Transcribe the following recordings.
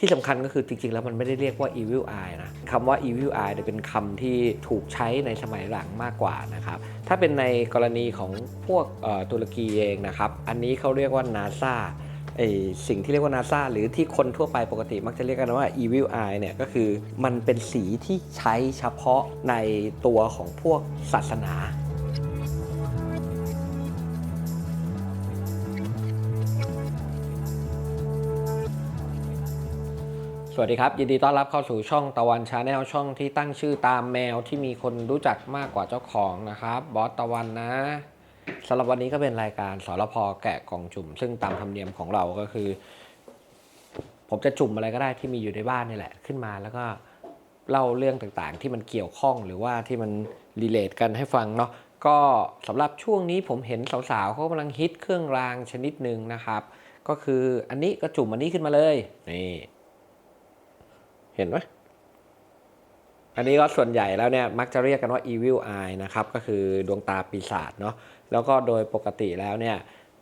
ที่สำคัญก็คือจริง ๆ แล้วมันไม่ได้เรียกว่า evil eye นะคำว่า evil eye เนี่ยเป็นคำที่ถูกใช้ในสมัยหลังมากกว่านะครับ ถ้าเป็นในกรณีของพวกตุรกีเองนะครับ อันนี้เขาเรียกว่า NASA ไอสิ่งที่เรียกว่า NASA หรือที่คนทั่วไปปกติมักจะเรียกกันว่า evil eye เนี่ยก็คือมันเป็นสีที่ใช้เฉพาะในตัวของพวกศาสนา วัสดีครับ ยินดีต้อนรับเข้าสู่ช่องตะวันชาแนลช่องที่ตั้งชื่อตามแมวที่มีคนรู้จักมากกว่าเจ้าของนะครับบอสตะวันนะสำหรับวันนี้ก็เป็นรายการสรพแกะกล่องจุ่ม ซึ่งตามธรรมเนียมของเราก็คือ ผมจะจุ่มอะไรก็ได้ที่มีอยู่ในบ้านนี่แหละขึ้นมาแล้วก็เล่าเรื่องต่างๆ ที่มันเกี่ยวข้องหรือว่าที่มันรีเลทกันให้ฟังเนาะก็สำหรับช่วงนี้ผมเห็นสาวๆเขากำลังฮิตเครื่องรางชนิดหนึ่งนะครับ ก็คืออันนี้ก็จุ่มอันนี้ขึ้นมาเลยนี่ เห็นไหมอันนี้ก็ส่วนใหญ่แล้วเนี่ยมักจะเรียกกันว่า evil eye นะครับ ก็คือดวงตาปีศาจเนาะแล้วก็โดยปกติแล้วเนี่ย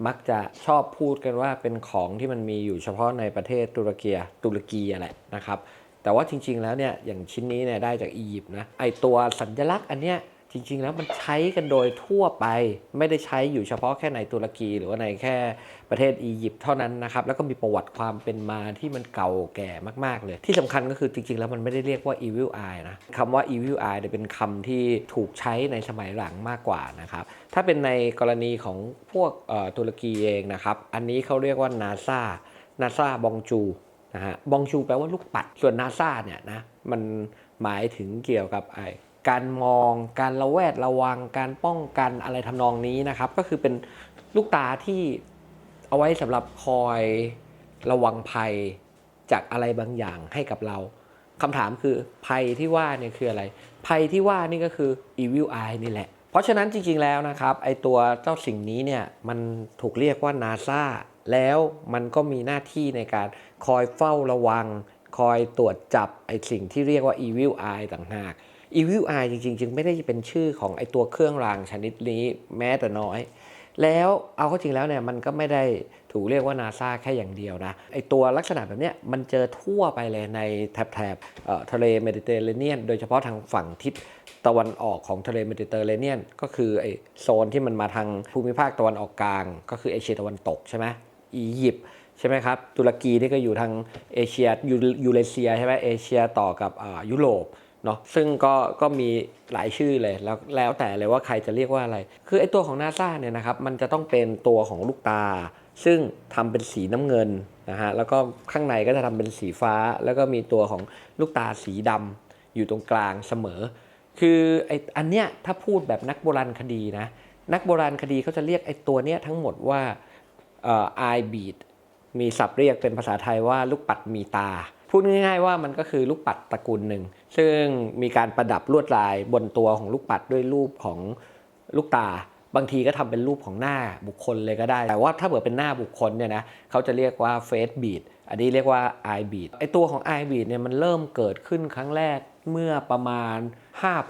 มักจะชอบพูดกันว่าเป็นของที่มันมีอยู่เฉพาะในประเทศตุรกีตุรกีอะแหละนะครับ แต่ว่าจริงๆแล้วเนี่ยอย่างชิ้นนี้เนี่ยได้จากอียิปต์นะไอตัวสัญลักษณ์อันเนี้ย จริง ๆ แล้วมันใช้กันโดยทั่วไป ไม่ได้ใช้อยู่เฉพาะแค่ในตุรกีหรือว่าในแค่ประเทศอียิปต์เท่านั้นนะครับ แล้วก็มีประวัติความเป็นมาที่มันเก่าแก่มาก ๆ เลย ที่สำคัญก็คือจริง ๆ แล้วมันไม่ได้เรียกว่า evil eye นะคำว่า evil eye เนี่ยเป็นคำที่ถูกใช้ในสมัยหลังมากกว่านะครับ ถ้าเป็นในกรณีของพวกตุรกีเองนะครับ อันนี้เขาเรียกว่า NASA NASA บองจูนะฮะบองจูแปลว่าลูกปัด ส่วน NASA เนี่ยนะมันหมายถึงเกี่ยวกับไอ การมอง การระแวดระวัง การป้องกันอะไรทำนองนี้นะครับ ก็คือเป็นลูกตาที่เอาไว้สำหรับคอยระวังภัยจากอะไรบางอย่างให้กับเราคำถามคือภัยที่ว่าเนี่ยคืออะไร ภัยที่ว่านี่ก็คือ evil eye นี่แหละ เพราะฉะนั้นจริงๆแล้วนะครับไอตัวเจ้าสิ่งนี้เนี่ยมันถูกเรียกว่า NASA แล้วมันก็มีหน้าที่ในการคอยเฝ้าระวัง คอยตรวจจับไอสิ่งที่เรียกว่า evil eye ต่างหาก evil eye จริงๆ จึงไม่ได้เป็นชื่อของไอตัวเครื่องรางชนิดนี้แม้แต่น้อย แล้วเอาเข้าจริงแล้วเนี่ยมันก็ไม่ได้ถูกเรียกว่านาซาแค่อย่างเดียวนะไอตัวลักษณะแบบเนี้ยมันเจอทั่วไปเลยในแถบแถบทะเลเมดิเตอร์เรเนียน โดยเฉพาะทางฝั่งทิศตะวันออกของทะเลเมดิเตอร์เรเนียน ก็คือไอโซนที่มันมาทางภูมิภาคตะวันออกกลาง ก็คือเอเชียตะวันตกใช่ไหมอียิปต์ใช่ไหมครับตุรกีนี่ก็อยู่ทางเอเชียยูเรเซียใช่ไหมเอเชียต่อกับยุโรป เนาะซึ่งก็ก็มีหลายชื่อเลยแล้วแล้วแต่เลยว่าใครจะเรียกว่าอะไร คือไอ้ตัวของนาซาเนี่ยนะครับมันจะต้องเป็นตัวของลูกตา ซึ่งทำเป็นสีน้ำเงินนะฮะแล้วก็ข้างในก็จะทำเป็นสีฟ้า แล้วก็มีตัวของลูกตาสีดำอยู่ตรงกลางเสมอ คือไอ้อันเนี้ยถ้าพูดแบบนักโบราณคดีนะนักโบราณคดีเขาจะเรียกไอ้ตัวเนี้ยทั้งหมดว่าเอ่อ eye bead มีศัพท์เรียกเป็นภาษาไทยว่าลูกปัดมีตา พูดง่ายๆว่ามันก็คือลูกปัดตระกูลหนึ่ง ซึ่งมีการประดับลวดลายบนตัวของลูกปัดด้วยรูปของลูกตา บางทีก็ทำเป็นรูปของหน้าบุคคลเลยก็ได้ แต่ว่าถ้าเกิดเป็นหน้าบุคคลเนี่ยนะเขาจะเรียกว่า face bead อันนี้เรียกว่า eye bead ไอตัวของ eye bead เนี่ยมันเริ่มเกิดขึ้นครั้งแรกเมื่อประมาณ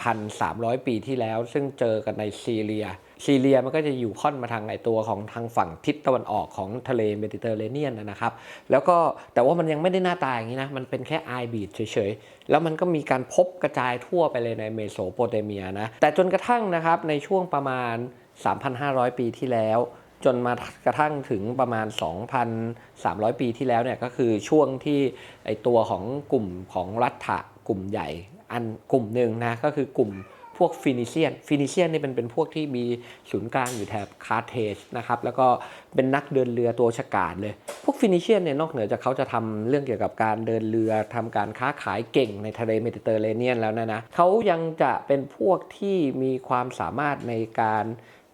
5,300 ปีที่แล้ว ซึ่งเจอกันในซีเรีย ซีเรียมันก็จะอยู่ค่อนมาทางไอตัวของทางฝั่งทิศตะวันออกของทะเลเมดิเตอร์เรเนียนนะครับ แล้วก็แต่ว่ามันยังไม่ได้หน้าตาอย่างนี้นะ มันเป็นแค่ไอบีดเฉยๆ แล้วมันก็มีการพบกระจายทั่วไปเลยในเมโสโปเตเมียนะ แต่จนกระทั่งนะครับในช่วงประมาณ 3,500 ปีที่แล้วจนมากระทั่งถึงประมาณ 2,300 ปีที่แล้วเนี่ยก็คือช่วงที่ไอตัวของกลุ่มของรัฐะกลุ่มใหญ่ อันกลุ่มหนึ่งนะก็คือกลุ่ม พวกฟินิเซียนฟินิเซียนนี่เป็นเป็นพวกที่มีศูนย์กลางอยู่แถบคาร์เทจนะครับแล้วก็เป็นนักเดินเรือตัวฉกาจเลย พวกฟินิเชียนเนี่ยนอกเหนือจากเขาจะทำเรื่องเกี่ยวกับการเดินเรือทำการค้าขายเก่งในทะเลเมดิเตอร์เรเนียนแล้วนะนะเขายังจะเป็นพวกที่มีความสามารถในการ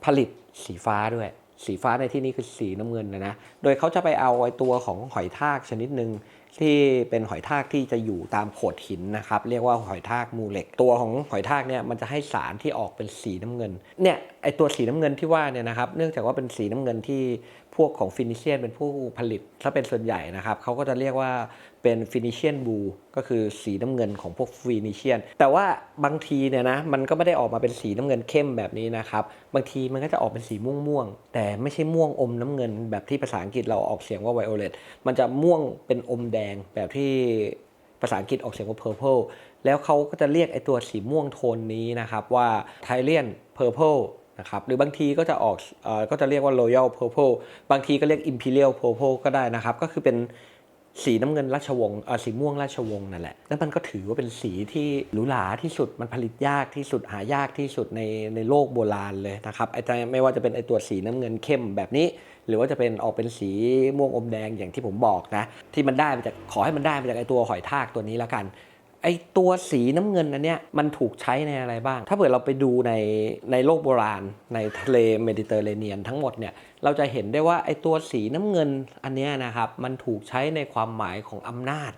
ผลิตสีฟ้าด้วย สีฟ้าในที่นี้คือสีน้ำเงินนะนะโดยเขาจะไปเอาไอ้ตัวของหอยทากชนิดหนึ่ง ที่เป็นหอยทากที่จะอยู่ตามโขดหินนะครับ เรียกว่าหอยทากมูเหล็ก ตัวของหอยทากเนี่ยมันจะให้สารที่ออกเป็นสีน้ำเงินเนี่ยไอตัวสีน้ำเงินที่ว่าเนี่ยนะครับ เนื่องจากว่าเป็นสีน้ำเงินที่ พวกของฟินิเชียนเป็นผู้ผลิตถ้าเป็นส่วนใหญ่นะครับเขาก็จะเรียกว่าเป็นฟินิเชียนบูก็คือสีน้ำเงินของพวกฟินิเชียนแต่ว่าบางทีเนี่ยนะมันก็ไม่ได้ออกมาเป็นสีน้ำเงินเข้มแบบนี้นะครับบางทีมันก็จะออกเป็นสีม่วงม่วงๆแต่ไม่ใช่ม่วงอมน้ำเงิน แบบที่ภาษาอังกฤษเราออกเสียงว่าไวโอเลตมันจะม่วงเป็นอมแดงแบบที่ภาษาอังกฤษออกเสียงว่า purple แล้วเขาก็จะเรียกไอตัวสีม่วงโทนนี้นะครับว่า Thailand Purple นะครับหรือบางทีก็จะออกอก็จะเรียกว่า Royal Purple บางทีก็เรียก Imperial Purple ก็ได้นะครับ ก็คือเป็นสีน้ำเงินราชวงศ์สีม่วงราชวงศ์นั่นแหละแล้วมันก็ถือว่าเป็นสีที่หรูหราที่สุดมันผลิตยากที่สุดหายากที่สุดในในโลกโบราณเลยนะครับไอ้ไม่ว่าจะเป็นไอตัวสีน้ำเงินเข้มแบบนี้ หรือว่าจะเป็นออกเป็นสีม่วงอมแดงอย่างที่ผมบอกนะที่มันได้มาจากขอให้มันได้มาจากไอตัวหอยทากตัวนี้แล้วกัน ไอตัวสีน้ำเงินอันเนี้ยมันถูกใช้ในอะไรบ้าง ถ้าเกิดเราไปดูในในโลกโบราณ ในทะเลเมดิเตอร์เรเนียนทั้งหมดเนี่ยเราจะเห็นได้ว่าไอตัวสีน้ำเงินอันเนี้ยนะครับมันถูกใช้ในความหมายของอำนาจ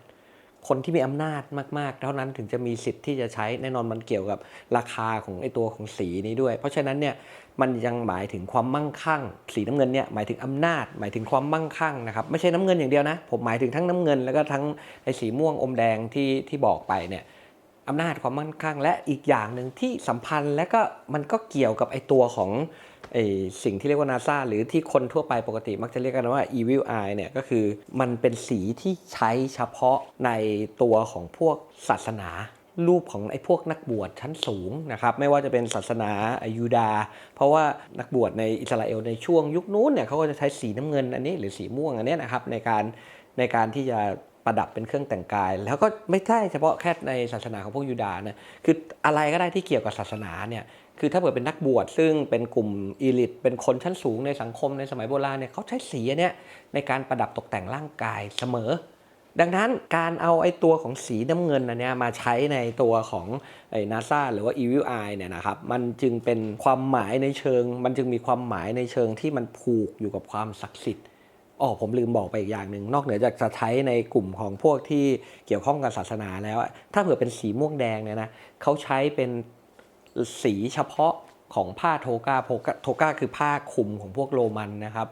คนที่มีอำนาจมากๆ เท่านั้นถึงจะมีสิทธิ์ที่จะใช้แน่นอนมันเกี่ยวกับราคาของไอตัวของสีนี้ด้วย เพราะฉะนั้นเนี่ย มันยังหมายถึงความมั่งคั่ง สีน้ำเงินเนี่ยหมายถึงอำนาจ หมายถึงความมั่งคั่งนะครับไม่ใช่น้ำเงินอย่างเดียวนะ ผมหมายถึงทั้งน้ำเงิน แล้วก็ทั้งไอสีม่วงอมแดงที่ที่บอกไปเนี่ยอำนาจความมั่นคงและอีกอย่างหนึ่งที่สัมพันธ์และก็มันก็เกี่ยวกับไอตัวของไอสิ่งที่เรียกว่านาซาหรือที่คนทั่วไปปกติมักจะเรียกกันว่า evil eye เนี่ยก็คือมันเป็นสีที่ใช้เฉพาะในตัวของพวกศาสนา รูปของไอ้พวกนักบวชชั้นสูงนะครับไม่ว่าจะเป็นศาสนายูดา เพราะว่านักบวชในอิสราเอลในช่วงยุคนู้นเนี่ยเขาก็จะใช้สีน้ำเงินอันนี้หรือสีม่วงอันนี้นะครับในการในการที่จะประดับเป็นเครื่องแต่งกาย แล้วก็ไม่ใช่เฉพาะแค่ในศาสนาของพวกยูดานะคืออะไรก็ได้ที่เกี่ยวกับศาสนาเนี่ยคือถ้าเกิดเป็นนักบวชซึ่งเป็นกลุ่มอีลิตเป็นคนชั้นสูงในสังคมในสมัยโบราณเนี่ยเขาใช้สีอันเนี้ยในการประดับตกแต่งร่างกายเสมอ ดังนั้นการเอาไอ้ตัวของสีน้ำเงินอันนี้มาใช้ในตัวของไอ้นาซาหรือว่า Evil Eye เนี่ยนะครับ มันจึงเป็นความหมายในเชิง มันจึงมีความหมายในเชิงที่มันผูกอยู่กับความศักดิ์สิทธิ์อ๋อผมลืมบอกไปอีกอย่างหนึ่งนอกเหนือจากจะใช้ในกลุ่มของพวกที่เกี่ยวข้องกับศาสนาแล้ว ถ้าเผื่อเป็นสีม่วงแดงเนี่ยนะเขาใช้เป็นสีเฉพาะของผ้าโทกาโทกาโทกาคือผ้าคลุมของพวกโรมันนะครับ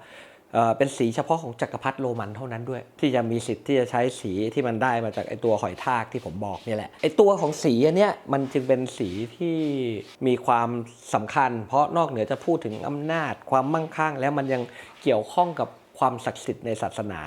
เอ่อเป็นสีเฉพาะของจักรพรรดิโรมันเท่านั้นด้วย ที่จะมีสิทธิ์ที่จะใช้สีที่มันได้มาจากไอตัวหอยทากที่ผมบอกนี่แหละไอตัวของสีอันเนี้ยมันจึงเป็นสีที่มีความสำคัญ เพราะนอกเหนือจะพูดถึงอำนาจความมั่งคั่ง แล้วมันยังเกี่ยวข้องกับความศักดิ์สิทธิ์ในศาสนา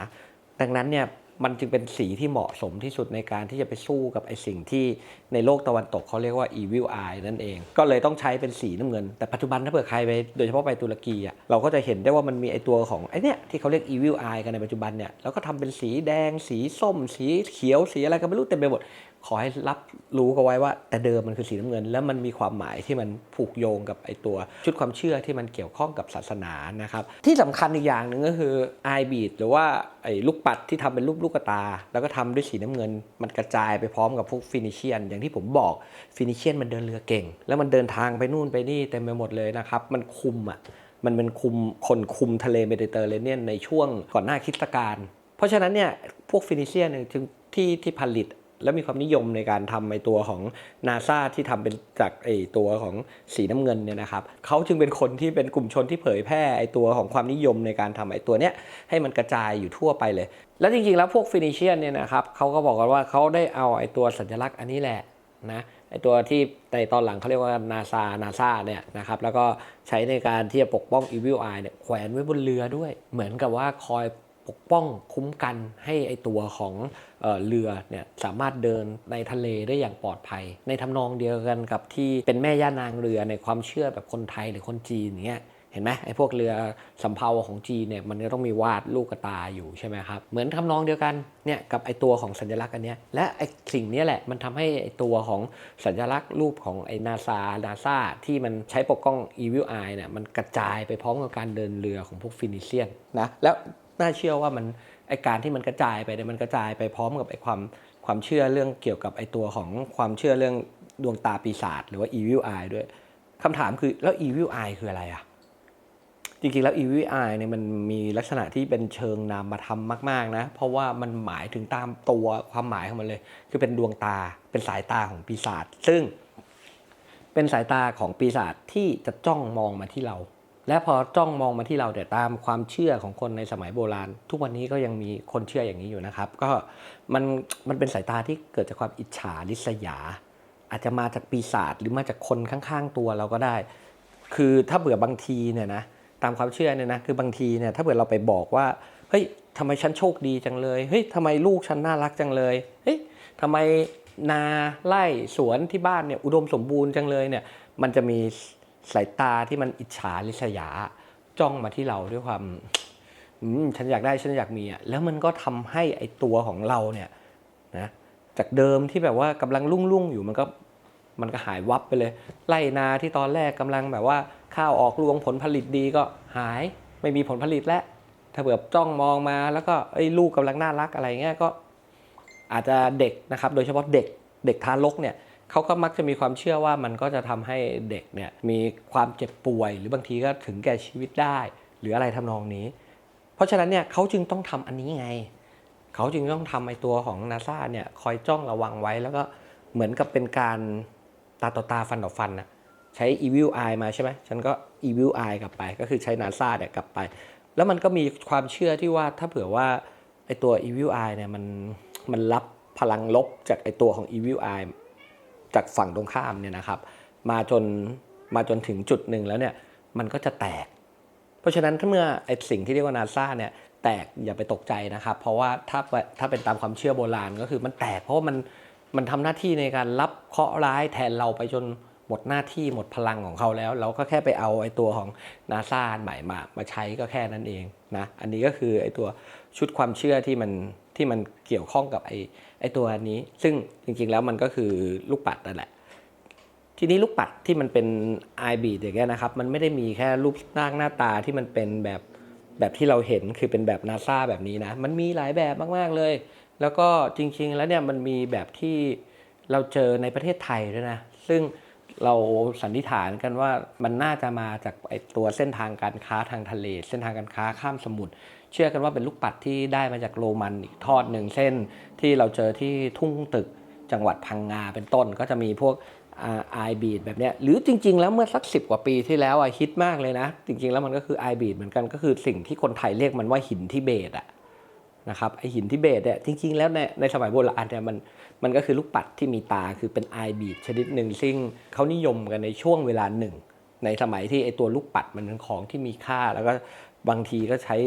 ดังนั้นเนี่ย มันจึงเป็นสีที่เหมาะสมที่สุดในการที่จะไปสู้กับไอสิ่งที่ในโลกตะวันตกเขาเรียกว่า evil eye นั่นเอง ก็เลยต้องใช้เป็นสีน้ำเงิน แต่ปัจจุบันถ้าเผื่อใครไปโดยเฉพาะไปตุรกีอะเราก็จะเห็นได้ว่ามันมีไอตัวของไอเนี้ยที่เขาเรียก evil eye กันในปัจจุบันเนี่ยแล้วก็ทำเป็นสีแดง สีส้ม สีเขียวสีอะไรก็ไม่รู้เต็มไปหมดขอให้รับรู้กันไว้ว่า แต่เดิมมันคือสีน้ำเงิน แล้วมันมีความหมายที่มันผูกโยงกับไอตัวชุดความเชื่อที่มันเกี่ยวข้องกับศาสนานะครับที่สำคัญอีกอย่างหนึ่งก็คือไอบีดหรือว่าไอลูกปัดที่ทำเป็นรูปลูกตา แล้วก็ทำด้วยสีน้ำเงิน มันกระจายไปพร้อมกับพวกฟินิเชียน อย่างที่ผมบอกฟินิเชียนมันเดินเรือเก่ง แล้วมันเดินทางไปนู่นไปนี่เต็มไปหมดเลยนะครับ มันคุมอะมันเป็นคุมคนคุมทะเลเมดิเตอร์เรเนียนในช่วงก่อนหน้าคริสตกาลเพราะฉะนั้นเนี่ยพวกฟินิเชียนจึงที่ที่ผลิตและมีความนิยมในการทำไอตัวของนาซาที่ทำเป็นจากไอตัวของสีน้ำเงินเนี่ยนะครับเขาจึงเป็นคนที่เป็นกลุ่มชนที่เผยแพร่ไอตัวของความนิยมในการทำไอตัวเนี้ยให้มันกระจายอยู่ทั่วไปเลย แล้วจริงๆแล้วพวกฟินิเชียนเนี่ยนะครับเขาก็บอกกันว่าเขาได้เอาไอ้ตัวสัญลักษณ์อันนี้แหละนะไอ้ตัวที่ในตอนหลังเขาเรียกว่านาซานาซาเนี่ยนะครับแล้วก็ใช้ในการที่จะปกป้องอีวิลไอเนี่ยแขวนไว้บนเรือด้วย เหมือนกับว่าคอยปกป้องคุ้มกันให้ไอตัวของเอ่อเรือเนี่ยสามารถเดินในทะเลได้อย่างปลอดภัย ในทำนองเดียวกันกับที่เป็นแม่ย่านางเรือในความเชื่อแบบคนไทยหรือคนจีนอย่างเงี้ย ห็นไหมไอ้พวกเรือสำเภาของจีนเนี่ยมันก็ต้องมีวาดลูกกระตาอยู่ใช่ไหมครับ เหมือนทำนองเดียวกันเนี่ยกับไอ้ตัวของสัญลักษณ์อันเนี้ยและไอ้สิ่งนี้แหละมันทำให้ไอ้ตัวของสัญลักษณ์รูปของไอ้นาซานาซาที่มันใช้ปกป้อง Evil Eye เนี่ยมันกระจายไปพร้อมกับการเดินเรือของพวกฟินิเชียนนะแล้วน่าเชื่อว่ามันไอ้การที่มันกระจายไปเนี่ยมันกระจายไปพร้อมกับไอ้ความความเชื่อเรื่องเกี่ยวกับไอ้ตัวของความเชื่อเรื่องดวงตาปีศาจหรือว่า evil eye ด้วยคำถามคือแล้ว evil eye คืออะไรอะ จริงๆ แล้ว EVI เนี่ยมันมีลักษณะที่เป็นเชิงนามธรรมมากๆนะ เพราะว่ามันหมายถึงตามตัวความหมายของมันเลย คือเป็นดวงตาเป็นสายตาของปีศาจซึ่ง เป็นสายตาของปีศาจที่จะจ้องมองมาที่เรา และพอจ้องมองมาที่เราแต่ยตามความเชื่อของคนในสมัยโบราณ ทุกวันนี้ก็ยังมีคนเชื่ออย่างนี้อยู่นะครับ ก็มันมันเป็นสายตาที่เกิดจากความอิจฉาริษยา อาจจะมาจากปีศาจหรือมาจากคนข้างๆตัวเราก็ได้ คือถ้าเบื่อบางทีเนี่ยนะ ตามความเชื่อเนี่ยนะคือบางทีเนี่ยถ้าเบื่อเราไปบอกว่าเฮ้ยทำไมฉันโชคดีจังเลยเฮ้ยทำไมลูกฉันน่ารักจังเลยเฮ้ยทำไมนาไร่สวนที่บ้านเนี่ยอุดมสมบูรณ์จังเลยเนี่ยมันจะมีสายตาที่มันอิจฉาริษยาจ้องมาที่เราด้วยความอืมฉันอยากได้ฉันอยากมีอะแล้วมันก็ทำให้ไอตัวของเราเนี่ยนะจากเดิมที่แบบว่ากำลังรุ่งรุ่งอยู่มันก็ มันก็หายวับไปเลยไร่นาที่ตอนแรกกำลังแบบว่าข้าวออกรวงผลผลิตดีก็หายไม่มีผลผลิตแล้วถ้าเผื่อจ้องมองมาแล้วก็เอ้ลูกกำลังน่ารักอะไรเงี้ยก็อาจจะเด็กนะครับ โดยเฉพาะเด็กเด็กทารกเนี่ยเขาก็มักจะมีความเชื่อว่ามันก็จะทำให้เด็กเนี่ยมีความเจ็บป่วย หรือบางทีก็ถึงแก่ชีวิตได้ หรืออะไรทำนองนี้ เพราะฉะนั้นเนี่ยเขาจึงต้องทำอันนี้ไง เขาจึงต้องทำไอตัวของนาซาเนี่ยคอยจ้องระวังไว้แล้วก็เหมือนกับเป็นการ ตาต่อตาฟันต่อฟันนะใช้ evil eye มาใช่ไหมฉันก็ evil eye กลับไป ก็คือใช้นาซาเนี่ยกลับไป แล้วมันก็มีความเชื่อที่ว่าถ้าเผื่อว่าไอตัว evil eye เนี่ยมันมันรับพลังลบจากไอตัวของ evil eye จากฝั่งตรงข้ามเนี่ยนะครับ มาจนมาจนถึงจุดหนึ่งแล้วเนี่ยมันก็จะแตก เพราะฉะนั้นถ้าเมื่อไอสิ่งที่เรียกว่านาซาเนี่ยแตกอย่าไปตกใจนะครับ เพราะว่าถ้าถ้าเป็นตามความเชื่อโบราณก็คือมันแตกเพราะว่ามัน มันทำหน้าที่ในการรับเคราะห์ร้ายแทนเราไปจนหมดหน้าที่หมดพลังของเขาแล้ว เราก็แค่ไปเอาไอตัวของนาซาใหม่มามาใช้ก็แค่นั้นเองนะอันนี้ก็คือไอตัวชุดความเชื่อที่มันที่มันเกี่ยวข้องกับไอไอตัวนี้ ซึ่งจริงๆแล้วมันก็คือลูกปัดนั่นแหละ ทีนี้ลูกปัดที่มันเป็นไอบีอย่างเงี้ยนะครับ มันไม่ได้มีแค่รูปร่างหน้าตาที่มันเป็นแบบแบบที่เราเห็นคือเป็นแบบนาซาแบบนี้นะ มันมีหลายแบบมากๆเลย แล้วก็จริง ๆ แล้วเนี่ยมันมีแบบที่เราเจอในประเทศไทยด้วยนะ ซึ่งเราสันนิษฐานกันว่ามันน่าจะมาจากไอตัวเส้นทางการค้าทางทะเล เส้นทางการค้าข้ามสมุทรเชื่อกันว่าเป็นลูกปัดที่ได้มาจากโรมันอีกทอดหนึ่งเส้นที่เราเจอที่ทุ่งตึกจังหวัดพังงาเป็นต้นก็จะมีพวกไอบีดแบบเนี้ยหรือจริง ๆ แล้วเมื่อสักสิกว่าปีที่แล้วอะฮิตมากเลยนะ จริง ๆ แล้วมันก็คือไอบีดเหมือนกันก็คือสิ่งที่คนไทยเรียกมันว่าหินทิเบตอะ นะครับไอหินทิเบตเนี่ยจริงๆ แล้วในในสมัยโบราณเนี่ยมันมันก็คือลูกปัดที่มีตาคือเป็นไอบีดชนิดหนึ่งซึ่งเขานิยมกันในช่วงเวลาหนึ่ง ในสมัยที่ไอตัวลูกปัดมันเป็นของที่มีค่า แล้วก็บางทีก็ใช้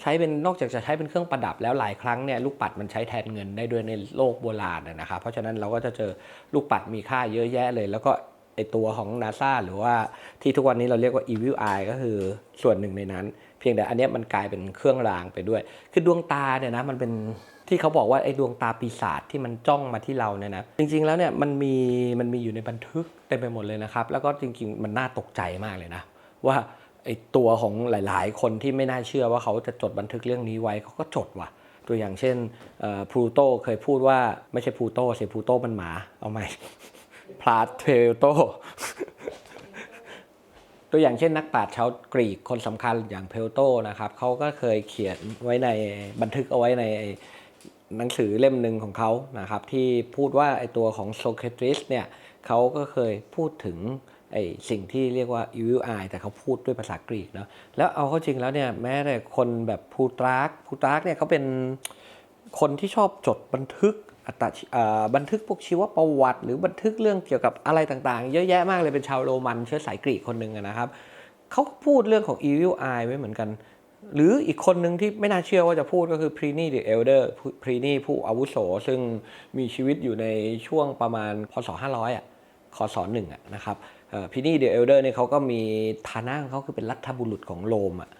ใช้เป็นนอกจากจะใช้เป็นเครื่องประดับแล้วหลายครั้งเนี่ยลูกปัดมันใช้แทนเงินได้ด้วยในโลกโบราณนะนะครับเพราะฉะนั้นเราก็จะเจอลูกปัดมีค่าเยอะแยะเลย แล้วก็ไอตัวของนาซาหรือว่าที่ทุกวันนี้เราเรียกว่า Evil Eye ก็คือส่วนหนึ่งในนั้น เพียงแต่อันนี้มันกลายเป็นเครื่องรางไปด้วย คือดวงตาเนี่ยนะมันเป็นที่เขาบอกว่าไอ้ดวงตาปีศาจที่มันจ้องมาที่เราเนี่ยนะจริง ๆแล้วเนี่ยมันมีมันมีอยู่ในบันทึกเต็มไปหมดเลยนะครับ แล้วก็จริง ๆ มันน่าตกใจมากเลยนะ ว่าไอ้ตัวของหลาย ๆ คนที่ไม่น่าเชื่อว่าเขาจะจดบันทึกเรื่องนี้ไว้เขาก็จดว่ะ ตัวอย่างเช่นพลูโตเคยพูดว่าไม่ใช่พลูโตสิพลูโตมันหมาเอาไหมพลาเทโต ตัวอย่างเช่นนักปราชญ์ชาวกรีกคนสำคัญอย่างเพลโตนะครับเขาก็เคยเขียนไว้ในบันทึกเอาไว้ในหนังสือเล่มหนึ่งของเขานะครับ ที่พูดว่าไอตัวของโซเครติสเนี่ยเขาก็เคยพูดถึงไอสิ่งที่เรียกว่า evil eye แต่เขาพูดด้วยภาษากรีกเนาะแล้วเอาเข้าจริงแล้วเนี่ยแม้แต่คนแบบพูตรากพูตรากเนี่ยเขาเป็นคนที่ชอบจดบันทึก อัตบันทึกพวกชีวประวัติ หรือบันทึกเรื่องเกี่ยวกับอะไรต่างๆ เยอะแยะมากเลยเป็นชาวโรมันเชื้อสายกรีกคนหนึ่งนะครับเขาพูดเรื่องของ evil eye ไว้เหมือนกัน หรืออีกคนหนึ่งที่ไม่น่าเชื่อว่าจะพูดก็คือพรีนี่เดอะเอลเดอร์พรีนี่ผู้อาวุโส ซึ่งมีชีวิตอยู่ในช่วงประมาณพศ500อะคศหนึ่งอะนะครับพรีนี่เดอะเอลเดอร์เนี่ยเขาก็มีฐานะของเขาคือเป็นรัฐบุรุษของโรมอะ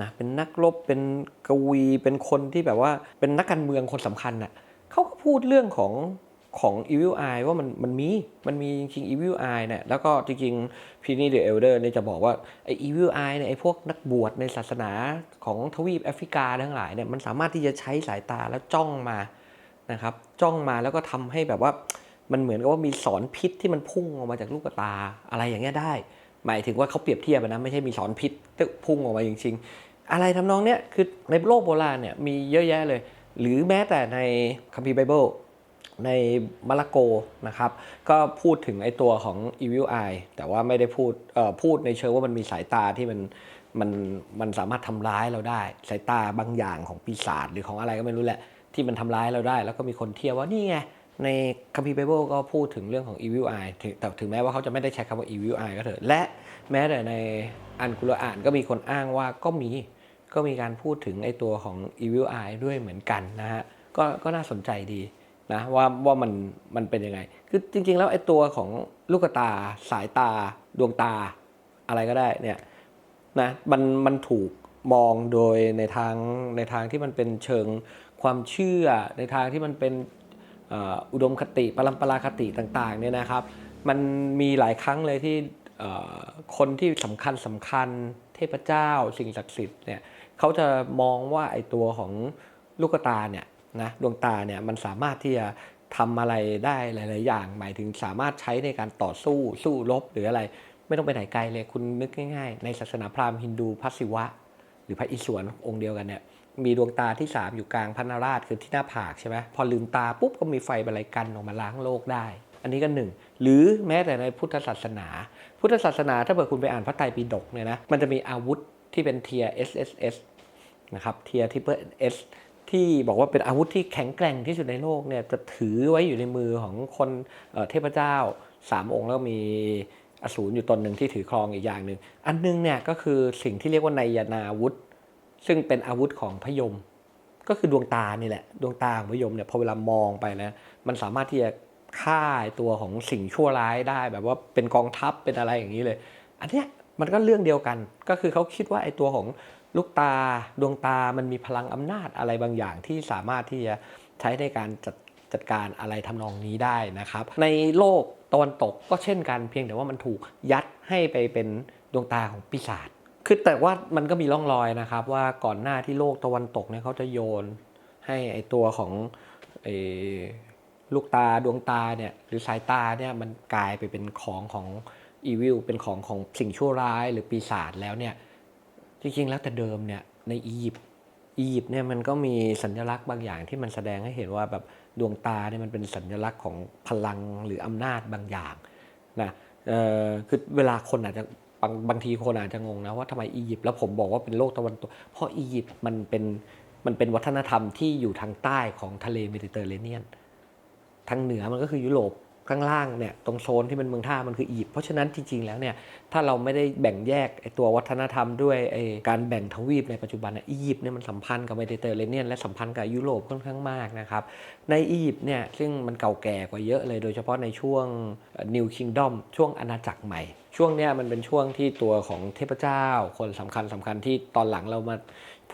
นะเป็นนักรบเป็นกวีเป็นคนที่แบบว่าเป็นนักการเมืองคนสำคัญอะ เขาก็พูดเรื่องของของ Evil Eye ว่ามันมันมี มันมีจริงๆ Evil Eye เนี่ยแล้วก็จริงๆ p ีนี่เดอะเอลเดอร์เนี่ยจะบอกว่าไอ้ Evil Eye เนี่ยไอ้พวกนักบวชในศาสนาของทวีปแอฟริกาทั้งหลายเนี่ยมันสามารถที่จะใช้สายตาแล้วจ้องมานะครับจ้องมาแล้วก็ทำให้แบบว่ามันเหมือนกับว่ามีสอนพิษที่มันพุ่งออกมาจากลูกตาอะไรอย่างเงี้ยได้ หมายถึงว่าเขาเปรียบเทียบนะไม่ใช่มีสอนพิษที่พุ่งออกมาจริงๆ อะไรทำนองเนี้ยคือในโลกโบราณเนี่ยมีเยอะแยะเลย หรือแม้แต่ในคัมภีร์ไบเบิลในมาระโกนะครับ ก็พูดถึงไอตัวของ Evil Eye แต่ว่าไม่ได้พูดพูดในเชิงว่ามันมีสายตาที่มันมันมันสามารถทำร้ายเราได้ สายตาบางอย่างของปีศาจหรือของอะไรก็ไม่รู้แหละ ที่มันทำร้ายเราได้ แล้วก็มีคนเทียบว่านี่ไงในคัมภีร์ไบเบิลก็พูดถึงเรื่องของ Evil Eye แต่ถึงแม้ว่าเขาจะไม่ได้ใช้คำว่า Evil Eye ก็เถอะ และแม้แต่ในอันกุรอานก็มีคนอ้างว่าก็มี ก็มีการพูดถึงไอตัวของ Evil Eye ด้วยเหมือนกันนะฮะก็ก็น่าสนใจดีนะว่าว่ามันมันเป็นยังไง คือจริงๆ แล้วไอตัวของลูกตาสายตา ดวงตา อะไรก็ได้เนี่ยนะมันมันถูกมองโดยในทางในทางที่มันเป็นเชิงความเชื่อ ในทางที่มันเป็นอุดมคติปรัมปราคติต่างๆเนี่ยนะครับ มันมีหลายครั้งเลยที่คนที่สำคัญสำคัญเทพเจ้า สิ่งศักดิ์สิทธิ์เนี่ย เขาจะมองว่าไอตัวของลูกตาเนี่ยนะดวงตาเนี่ยมันสามารถที่จะทำอะไรได้หลาย ๆ อย่าง หมายถึงสามารถใช้ในการต่อสู้สู้รบหรืออะไร ไม่ต้องไปไหนไกลเลยคุณนึกง่าย ๆ ในศาสนาพราหมณ์ฮินดูพระศิวะ หรือพระอิศวรองค์เดียวกันเนี่ยมีดวงตาที่ 3 อยู่กลางพระนราชคือที่หน้าผากใช่ไหมพอลืมตาปุ๊บก็มีไฟบรรยกันออกมาล้างโลกได้ อันนี้ก็หนึ่งหรือแม้แต่ในพุทธศาสนา พุทธศาสนาถ้าเกิดคุณไปอ่านพระไตรปิฎกเนี่ยนะมันจะมีอาวุธ ที่เป็นเทีย SSS นะครับเทียทิปเปอร์เอสที่บอกว่าเป็นอาวุธที่แข็งแกร่งที่สุดในโลกเนี่ยจะถือไว้อยู่ในมือของคนเเทพเจ้าสามองค์แล้วมีอสูรอยู่ตนหนึ่งที่ถือครองอีกอย่างหนึ่งอันหนึงเนี่ยก็คือสิ่งที่เรียกว่าไนยนาวุธ ซึ่งเป็นอาวุธของพยม ก็คือดวงตานี่แหละดวงตาของพยมเนี่ยพอเวลามองไปนะมันสามารถที่จะฆ่าตัวของสิ่งชั่วร้ายได้ แบบว่าเป็นกองทัพเป็นอะไรอย่างนี้เลย อันเนี้ย มันก็เรื่องเดียวกัน ก็คือเขาคิดว่าไอ้ตัวของลูกตาดวงตามันมีพลังอำนาจอะไรบางอย่างที่สามารถที่จะใช้ในการจัดจัดการอะไรทำนองนี้ได้นะครับ ในโลกตะวันตกก็เช่นกันเพียงแต่ว่ามันถูกยัดให้ไปเป็นดวงตาของปีศาจคือแต่ว่ามันก็มีร่องรอยนะครับ ว่าก่อนหน้าที่โลกตะวันตกเนี่ยเขาจะโยนให้ไอตัวของไอลูกตาดวงตาเนี่ยหรือสายตาเนี่ยมันกลายไปเป็นของของ อีวิลเป็นของของสิ่งชั่วร้ายหรือปีศาจแล้วเนี่ยจริงๆแล้วแต่เดิมเนี่ยในอียิปต์อียิปต์เนี่ยมันก็มีสัญลักษณ์บางอย่างที่มันแสดงให้เห็นว่าแบบดวงตาเนี่ยมันเป็นสัญลักษณ์ของพลังหรืออำนาจบางอย่างนะคือเวลาคนอาจจะบางบางทีคนอาจจะงงนะว่าทำไมอียิปต์แล้วผมบอกว่าเป็นโลกตะวันตกเพราะอียิปต์มันเป็นมันเป็นวัฒนธรรมที่อยู่ทางใต้ของทะเลเมดิเตอร์เรเนียน ทางเหนือมันก็คือยุโรป ข้างล่างเนี่ยตรงโซนที่เป็นเมืองท่ามันคืออียิปต์เพราะฉะนั้นจริงๆแล้วเนี่ยถ้าเราไม่ได้แบ่งแยกไอ้ตัววัฒนธรรมด้วยไอ้การแบ่งทวีปในปัจจุบันนะอียิปต์เนี่ยมันสัมพันธ์กับเมดิเตอร์เรเนียนและสัมพันธ์กับยุโรปค่อนข้างมากนะครับในอียิปต์เนี่ยซึ่งมันเก่าแก่กว่าเยอะเลยโดยเฉพาะในช่วง New Kingdom ช่วงอาณาจักรใหม่ ช่วงเนี้ยมันเป็นช่วงที่ตัวของเทพเจ้า คนสำคัญสำคัญที่ตอนหลังเรามา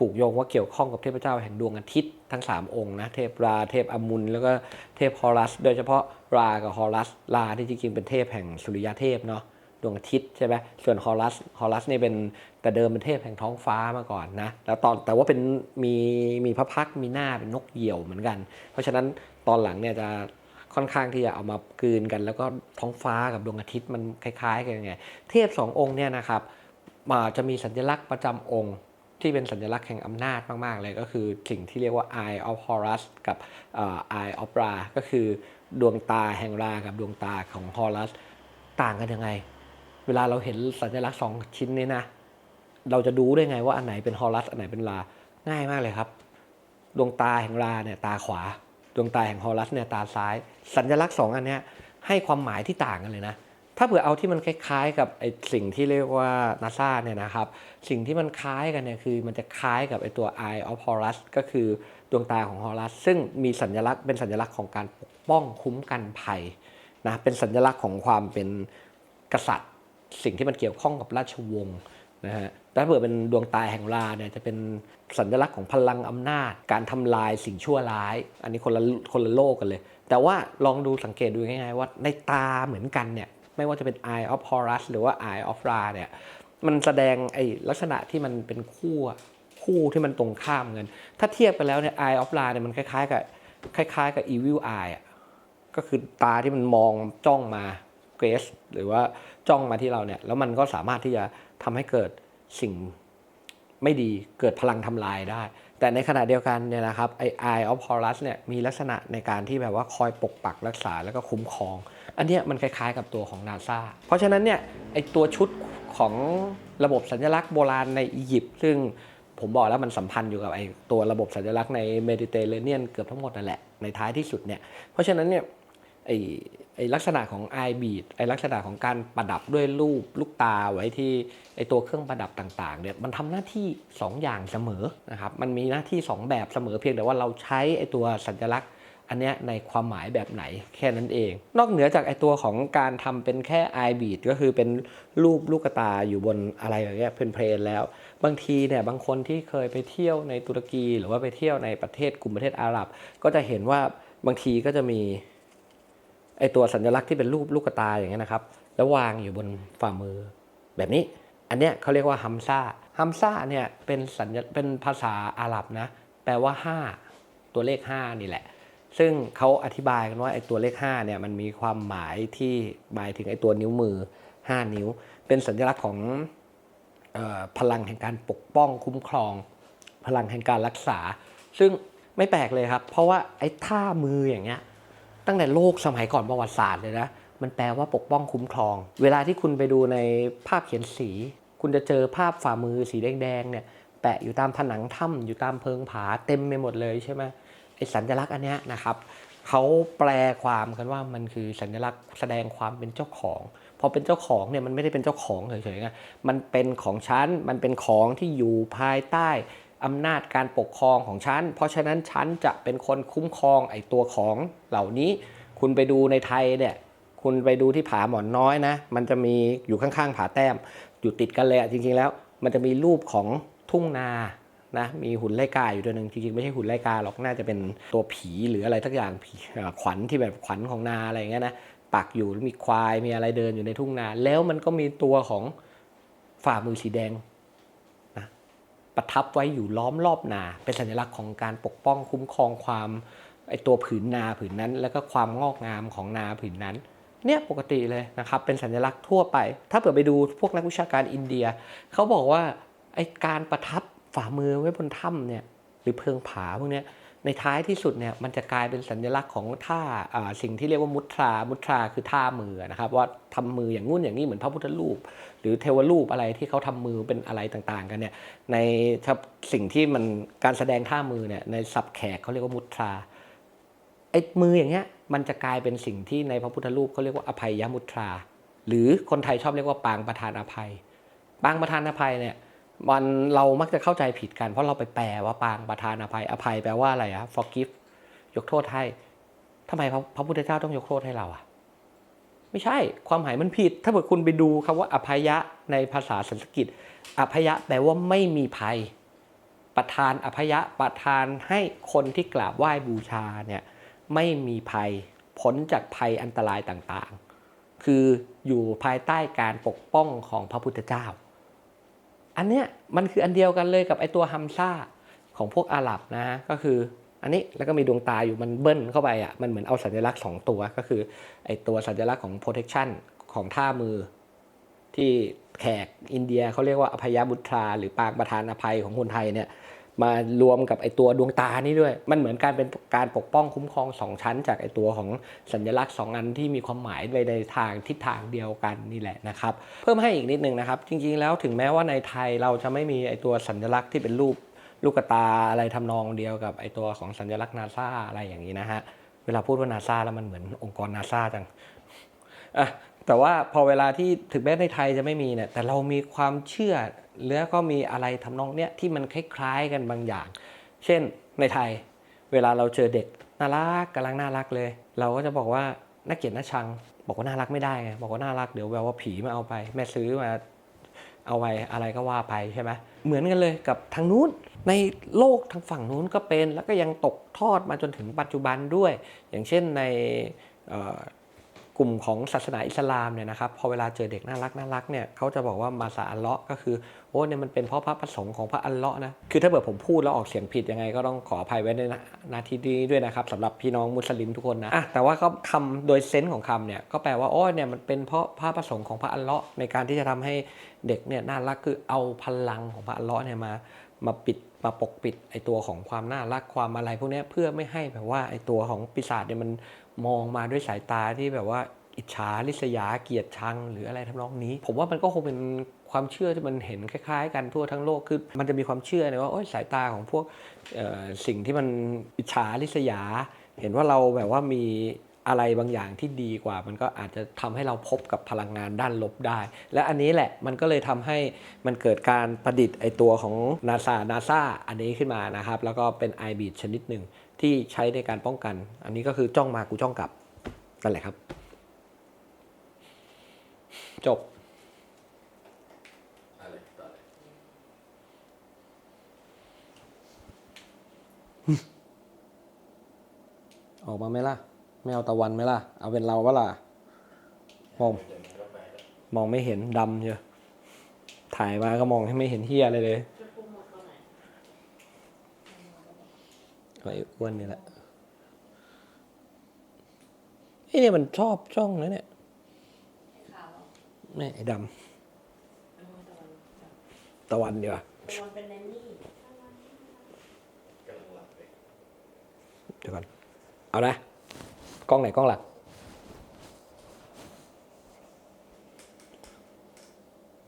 ผูกโยงว่าเกี่ยวข้องกับเทพเจ้าแห่งดวงอาทิตย์ทั้ง 3 องค์นะเทพราเทพอมุนแล้วก็เทพฮอรัส โดยเฉพาะรากับฮอรัสราที่จริงๆเป็นเทพแห่งสุริยเทพเนาะดวงอาทิตย์ใช่ไหมส่วนฮอรัสฮอรัสนี่เป็นแต่เดิมเป็นเทพแห่งท้องฟ้ามาก่อนนะ แล้วตอนแต่ว่าเป็นมีมีพระพักมีหน้าเป็นนกเหยี่ยวเหมือนกัน เพราะฉะนั้นตอนหลังเนี่ยจะค่อนข้างที่จะเอามากืนกัน แล้วก็ท้องฟ้ากับดวงอาทิตย์มันคล้าย ๆ กันไง เทพสององค์เนี่ยนะครับมาจะมีสัญลักษณ์ประจำองค์ ที่เป็นสัญลักษณ์แห่งอำนาจมาก ๆ เลยก็คือสิ่งที่เรียกว่า Eye of Horus กับ Eye of Ra ก็คือดวงตาแห่งรากับดวงตาของ Horus ต่างกันยังไง เวลาเราเห็นสัญลักษณ์สองชิ้นนี้นะ เราจะดูได้ไงว่าอันไหนเป็น Horus อันไหนเป็นราง่ายมากเลยครับ ดวงตาแห่งราเนี่ยตาขวา ดวงตาแห่งฮอรัสเนี่ยตาซ้าย สัญลักษณ์สองอันเนี้ยให้ความหมายที่ต่างกันเลยนะ ถ้าเผื่อเอาที่มันคล้ายๆ กับไอสิ่งที่เรียกว่านาซาเนี่ยนะครับ สิ่งที่มันคล้ายกันเนี่ยคือมันจะคล้ายกับไอตัว Eye of Horus ก็คือดวงตาของฮอรัส ซึ่งมีสัญลักษณ์เป็นสัญลักษณ์ของการปกป้องคุ้มกันภัยนะเป็นสัญลักษณ์ของความเป็นกษัตริย์ สิ่งที่มันเกี่ยวข้องกับราชวงศ์นะฮะถ้าเผื่อเป็นดวงตาแห่งราเนี่ยจะเป็นสัญลักษณ์ของพลังอำนาจ การทำลายสิ่งชั่วร้าย อันนี้คนละคนละโลกกันเลย แต่ว่าลองดูสังเกตดูง่ายๆว่าในตาเหมือนกันเนี่ย ไม่ว่าจะเป็น Eye of Horus หรือว่า Eye of Ra เนี่ยมันแสดงไอ้ลักษณะที่มันเป็นคู่คู่ที่มันตรงข้ามกัน ถ้าเทียบไปแล้วเนี่ย Eye of Ra เนี่ยมันคล้ายๆกับคล้ายๆกับ Evil Eye อะก็คือตาที่มันมองจ้องมาเกรสหรือว่าจ้องมาที่เราเนี่ยแล้วมันก็สามารถที่จะทำให้เกิดสิ่งไม่ดีเกิดพลังทำลายได้ แต่ในขณะเดียวกันเนี่ยนะครับไอ Eye of Horus เนี่ยมีลักษณะในการที่แบบว่าคอยปกปักรักษาแล้วก็คุ้มครอง อันนี้มันคล้ายๆกับตัวของนาซาเพราะฉะนั้นเนี่ยไอตัวชุดของระบบสัญลักษณ์โบราณในอียิปต์ซึ่งผมบอกแล้วมันสัมพันธ์อยู่กับไอตัวระบบสัญลักษณ์ในเมดิเตอร์เรเนียนเกือบทั้งหมดนั่นแหละในท้ายที่สุดเนี่ยเพราะฉะนั้นเนี่ยไอ้ไอลักษณะของไอบีดไอ้ลักษณะของการประดับด้วยรูปลูกตาไว้ที่ไอ้ตัวเครื่องประดับต่างๆเนี่ยมันทำหน้าที่ 2 อย่างเสมอนะครับมันมีหน้าที่ 2 แบบเสมอเพียงแต่ว่าเราใช้ไอ้ตัวสัญลักษณ์ อันเนี้ยในความหมายแบบไหนแค่นั้นเอง นอกเหนือจากไอตัวของการทำเป็นแค่ไอบีดก็คือเป็นรูปลูกตาอยู่บนอะไรอย่างเงี้เพลนๆแล้ว บางทีเนี่ยบางคนที่เคยไปเที่ยวในตุรกี หรือว่าไปเที่ยวในประเทศกลุ่มประเทศอาหรับ ก็จะเห็นว่าบางทีก็จะมีไอตัวสัญลักษณ์ที่เป็นรูปลูกตาอย่างเงี้ยนะครับ แล้ววางอยู่บนฝ่ามือแบบนี้ อันเนี้ยเขาเรียกว่าฮัมซาฮัมซาเนี่ยเป็นสัญญเป็นภาษาอาหรับนะ แปลว่า 5 ตัวเลข 5 นี่แหละ ซึ่งเขาอธิบายกันว่าไอ้ตัวเลข5เนี่ยมันมีความหมายที่หมายถึงไอ้ตัวนิ้วมือ 5 นิ้ว เป็นสัญลักษณ์ของออพลังแห่งการปกป้องคุ้มครอง พลังแห่งการรักษา ซึ่งไม่แปลกเลยครับ เพราะว่าไอ้ท่ามืออย่างเงี้ยตั้งแต่โลกสมัยก่อนประวัติศาสตร์เลยนะมันแปลว่าปกป้องคุ้มครอง เวลาที่คุณไปดูในภาพเขียนสี คุณจะเจอภาพฝ่ามือสีแดงๆเนี่ยแปะอยู่ตามผนังถ้ำอยู่ตามเพิงผาเต็มไปหมดเลยใช่ไหม สัญลักษณ์อันเนี้ยนะครับเขาแปลความกันว่ามันคือสัญลักษณ์แสดงความเป็นเจ้าของพอเป็นเจ้าของเนี่ยมันไม่ได้เป็นเจ้าของเฉยๆไงมันเป็นของฉัน มันเป็นของที่อยู่ภายใต้อำนาจการปกครองของฉัน เพราะฉะนั้นฉันจะเป็นคนคุ้มครองไอ้ตัวของเหล่านี้ คุณไปดูในไทยเนี่ย คุณไปดูที่ผาหมอนน้อยนะ มันจะมีอยู่ข้างๆผาแต้ม อยู่ติดกันเลยจริงๆแล้ว มันจะมีรูปของทุ่งนา นะมีหุ่นไล่กาอยู่ตัวหนึ่งจริงๆไม่ใช่หุ่นไล่กาหรอกน่าจะเป็นตัวผีหรืออะไรทักอย่างผีขวัญที่แบบขวัญของนาอะไรอย่างเงี้ยนะปักอยู่มีควายมีอะไรเดินอยู่ในทุ่งนา แล้วมันก็มีตัวของฝ่ามือสีแดงนะประทับไว้อยู่ล้อมรอบนา เป็นสัญลักษณ์ของการปกป้องคุ้มครองความไอตัวผืนนาผืนนั้น แล้วก็ความงอกงามของนาผืนนั้นเนี่ยปกติเลยนะครับเป็นสัญลักษณ์ทั่วไป ถ้าเปิดไปดูพวกนักวิชาการอินเดีย เขาบอกว่าไอการประทับ ฝ่ามือไว้บนถ้ำเนี่ยหรือเพิงผาพวกเนี้ยในท้ายที่สุดเนี่ยมันจะกลายเป็นสัญลักษณ์ของท่าสิ่งที่เรียกว่ามุตรามุตราคือท่ามือนะครับว่าทำมืออย่างงู้นอย่างนี้เหมือนพระพุทธรูป หรือเทวรูปอะไรที่เขาทำมือเป็นอะไรต่างๆ กันเนี่ยในสิ่งที่มันการแสดงท่ามือเนี่ยในศัพท์แขกเขาเรียกว่ามุตราไอ้มืออย่างเงี้ยมันจะกลายเป็นสิ่งที่ในพระพุทธรูปเขาเรียกว่าอภัยยมุตรา หรือคนไทยชอบเรียกว่าปางประธานอภัย ปางประธานอภัยเนี่ย มันเรามักจะเข้าใจผิดกันเพราะเราไปแปลว่าปางประธานอภัยอภัยแปลว่าอะไรอะ forgive ยกโทษให้ทำไมพระพระพุทธเจ้าต้องยกโทษให้เราอะไม่ใช่ความหมายมันผิด ถ้าเกิดคุณไปดูคำว่าอภัยะในภาษาสันสกฤตอภัยะแปลว่าไม่มีภัย ประทานอภัยะประทานให้คนที่กราบไหว้บูชาเนี่ยไม่มีภัยพ้นจากภัยอันตรายต่างๆ คืออยู่ภายใต้การปกป้องของพระพุทธเจ้า อันเนี้ยมันคืออันเดียวกันเลยกับไอตัวฮัมซาของพวกอาหรับนะฮะก็คืออันนี้แล้วก็มีดวงตาอยู่มันเบิ้ลเข้าไปอะมันเหมือนเอาสัญลักษณ์สองตัวก็คือไอตัวสัญลักษณ์ของ protection ของท่ามือ ที่แขกอินเดียเขาเรียกว่าอภัยบุตราหรือปางประธานอภัยของคนไทยเนี่ย มารวมกับไอตัวดวงตานี่ด้วย มันเหมือนการเป็นการปกป้องคุ้มครองสองชั้น จากไอตัวของสัญลักษณ์สองอันที่มีความหมายไปในทางทิศทางเดียวกันนี่แหละนะครับ เพิ่มให้อีกนิดนึงนะครับ จริงๆแล้วถึงแม้ว่าในไทยเราจะไม่มีไอตัวสัญลักษณ์ที่เป็นรูปลูกตาอะไรทำนองเดียวกับไอตัวของสัญลักษณ์นาซาอะไรอย่างนี้นะฮะ เวลาพูดว่านาซาแล้วมันเหมือนองค์กรนาซาจังอะแต่ว่าพอเวลาที่ถึงแม้ในไทยจะไม่มีเนี่ยแต่เรามีความเชื่อ แล้วก็มีอะไรทำนองเนี้ยที่มันคล้ายๆกันบางอย่าง เช่นในไทย เวลาเราเจอเด็กน่ารักกำลังน่ารักเลย เราก็จะบอกว่าน่าเกลียดน่าชัง บอกว่าน่ารักไม่ได้ไงบอกว่าน่ารักเดี๋ยวแววว่าผีมาเอาไป แม่ซื้อมาเอาไว้อะไรก็ว่าไปใช่ไหมเหมือนกันเลยกับทางนู้นในโลกทางฝั่งนู้นก็เป็น แล้วก็ยังตกทอดมาจนถึงปัจจุบันด้วย อย่างเช่นใน กลุ่มของศาสนาอิสลามเนี่ยนะครับพอเวลาเจอเด็กน่ารักน่ารักเนี่ยเขาจะบอกว่ามาซาอัลเลาะห์ก็คือโอ้เนี่ยมันเป็นเพราะพระประสงค์ของพระอัลเลาะห์นะคือถ้าเกิดผมพูดแล้วออกเสียงผิดยังไงก็ต้องขออภัยไว้ในนาทีนี้ด้วยนะครับสำหรับพี่น้องมุสลิมทุกคนนะอะแต่ว่าเขาคำโดยเซนส์ของคำเนี่ยก็แปลว่าโอ้เนี่ยมันเป็นเพราะพระประสงค์ของพระอัลเลาะห์ในการที่จะทำให้เด็กเนี่ยน่ารักคือเอาพลังของพระอัลเลาะห์เนี่ยมามาปิดมาปกปิดไอตัวของความน่ารักความอะไรพวกนี้เพื่อไม่ให้แบบว่าไอตัวของปีศาจเนี่ยมัน มองมาด้วยสายตาที่แบบว่าอิจฉาริษยาเกียดชังหรืออะไรทำนองนี้ ผมว่ามันก็คงเป็นความเชื่อที่มันเห็นคล้าย ๆ กันทั่วทั้งโลกคือมันจะมีความเชื่อนะว่าโอ้ยสายตาของพวกสิ่งที่มันอิจฉาริษยา เห็นว่าเราแบบว่ามีอะไรบางอย่างที่ดีกว่า มันก็อาจจะทำให้เราพบกับพลังงานด้านลบได้ และอันนี้แหละมันก็เลยทำให้มันเกิดการประดิษฐ์ไอตัวของนาซานาซาอันนี้ขึ้นมานะครับ แล้วก็เป็นไอบีดชนิดหนึ่ง ที่ใช้ในการป้องกัน อันนี้ก็คือจ้องมากูจ้องกลับนั่นแหละครับ จบออกมาไหมล่ะ ไม่เอาตะวันไหมล่ะ เอาเป็นเราปะล่ะ มอง มองไม่เห็นดำเยอะถ่ายมาก็มองให้ไม่เห็นเฮียอะไรเลย จะปรุงหมดตัวไหน ไอ้อ้วนนี่แหละไอ้เนี่ยมันชอบจ้องนะเนี่ยขาวนี่ไอ้ดเป็นตะวันำตะวันดีกว่าตะวันเป็นแนนนี่กำลังหลับไปเดี๋ยวก่อน เอานะ กล้องไหนกล้องหลัก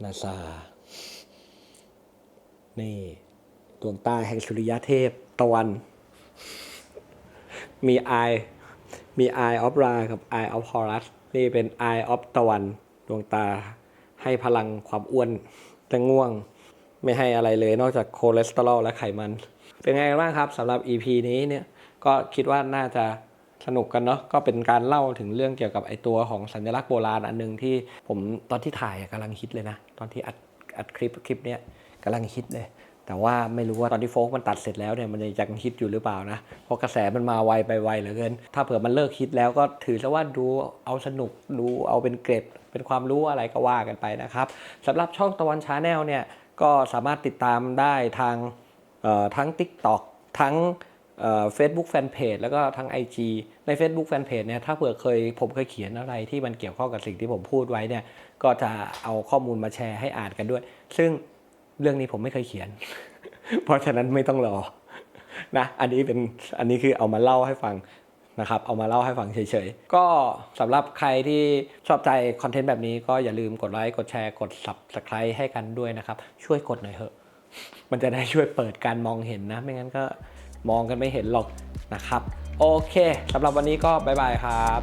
นาซา นี่ ดวงตาแห่งสุริยะเทพ ตะวัน มี Eye มี Eye of Ra กับ Eye of Horus นี่เป็น Eye of ตะวันดวงตา ให้พลังความอ้วนและง่วง ไม่ให้อะไรเลยนอกจากคอเลสเตอรอลและไขมัน เป็นไงกันบ้างครับสำหรับ EP นี้เนี่ยก็คิดว่าน่าจะสนุกกันเนาะก็เป็นการเล่าถึงเรื่องเกี่ยวกับไอตัวของสัญลักษณ์โบราณอันหนึงที่ผมตอนที่ถ่ายกำลังฮิตเลยนะ ตอนที่อัดอัดคลิปคลิปเนี้ยกำลังฮิตเลย แต่ว่าไม่รู้ว่าตอนที่โฟกมันตัดเสร็จแล้วเนี่ยมันยังฮิตอยู่หรือเปล่านะเพราะกระแสมันมาไวไปไวเหลือเกิน ถ้าเผื่อมันเลิกฮิตแล้วก็ถือซะว่าดูเอาสนุกดูเอาเป็นเกร็ดเป็นความรู้อะไรก็ว่ากันไปนะครับสำหรับช่องตะวันชาแนลเนี่ยก็สามารถติดตามได้ทางทั้ง TikTok ทั้งเฟซบุ๊กแฟนเพจแล้วก็ทั้ง IG ใน Facebook Fanpage เนี่ยถ้าเผื่อเคยผมเคยเขียนอะไรที่มันเกี่ยวข้องกับสิ่งที่ผมพูดไว้เนี่ยก็จะเอาข้อมูลมาแชร์ให้อ่านกันด้วย ซึ่ง เรื่องนี้ผมไม่เคยเขียน เพราะฉะนั้นไม่ต้องรอนะอันนี้เป็นอันนี้คือเอามาเล่าให้ฟังนะครับ เอามาเล่าให้ฟังเฉยๆ ก็สำหรับใครที่ชอบใจคอนเทนต์แบบนี้ก็อย่าลืมกดไลค์กดแชร์กด Subscribe ให้กันด้วยนะครับ ช่วยกดหน่อยเถอะ มันจะได้ช่วยเปิดการมองเห็นนะ ไม่งั้นก็มองกันไม่เห็นหรอกนะครับ โอเคสำหรับวันนี้ก็บ๊ายบายครับ